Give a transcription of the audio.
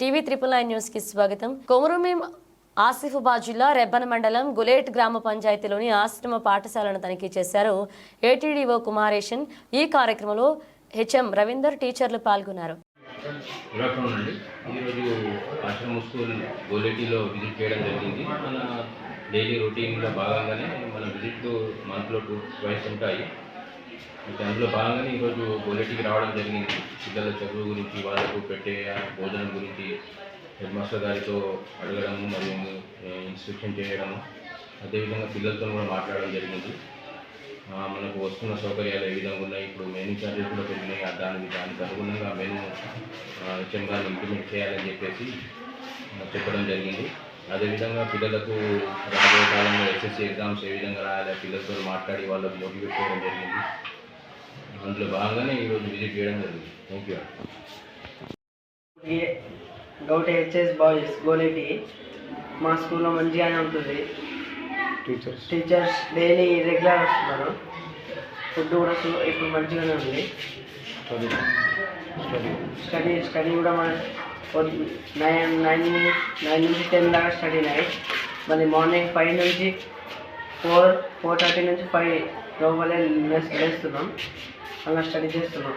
TV triple nine న్యూస్కి స్వాగతం కొమురుమేం ఆసిఫాబాద్ జిల్లా రెబ్బన మండలం గులేట్ గ్రామ పంచాయతీలోని ఆశ్రమ పాఠశాలను తనిఖీ చేశారు ఏటీడీఓ కుమారేషన్ ఈ కార్యక్రమంలో హెచ్ఎం రవీందర్ టీచర్లు పాల్గొన్నారు గుడ్ ఆఫ్టర్నూన్ అండి ఈరోజు ఆశ్రమ స్కూల్ గోలేటిలో విజిట్ చేయడం జరిగింది మన డైలీ రొటీన్లో భాగంగానే మన విజిట్లు మంత్లో టూ ట్వైస్ ఉంటాయి అయితే అందులో భాగంగానే ఈరోజు బుల్లెట్కి రావడం జరిగింది. పిల్లల చదువు గురించి వాళ్ళకు పెట్టే భోజనం గురించి హెడ్ మాస్టర్ గారితో అడగడము మరియు ఇన్స్ట్రక్షన్ చేయడము అదేవిధంగా పిల్లలతో కూడా మాట్లాడడం జరిగింది. మనకు వస్తున్న సౌకర్యాలు ఏ విధంగా ఉన్నాయి? ఇప్పుడు మెనూ చార్జెస్ కూడా పెరిగినాయి. ఆ దానికి దానికి అనుగుణంగా మెనూ హెచ్ఎం గారిని ఇంప్లిమెంట్ చేయాలని చెప్పేసి చెప్పడం జరిగింది. అదేవిధంగా పిల్లలకు రాబోయే కాలంలో ఎస్ఎస్సి ఎగ్జామ్స్ ఏ విధంగా రాయాలి పిల్లలతో మాట్లాడి వాళ్ళకు మోటివేట్ చేయడం జరిగింది. అందులో భాగంగానే ఈరోజు విజిట్ చేయడం జరిగింది. థ్యాంక్ యూ గౌట హెచ్ఎస్ బాయ్స్ గోలేటి మా స్కూల్లో మంచిగానే ఉంటుంది. టీచర్స్ టీచర్స్ డైలీ రెగ్యులర్ వస్తున్నారు. ఫుడ్ కూడా ఇప్పుడు మంచిగానే ఉంది. స్టడీ స్టడీ స్టడీ స్టడీ కూడా మన నైన్ నైన్ నైన్ నైన్ నుంచి టెన్ దాకా స్టడీ నైట్ మళ్ళీ మార్నింగ్ ఫైవ్ నుంచి ఫోర్ ఫోర్ థర్టీ నుంచి ఫైవ్ లోపలే వేస్తున్నాం అలా స్టడీ చేస్తున్నాం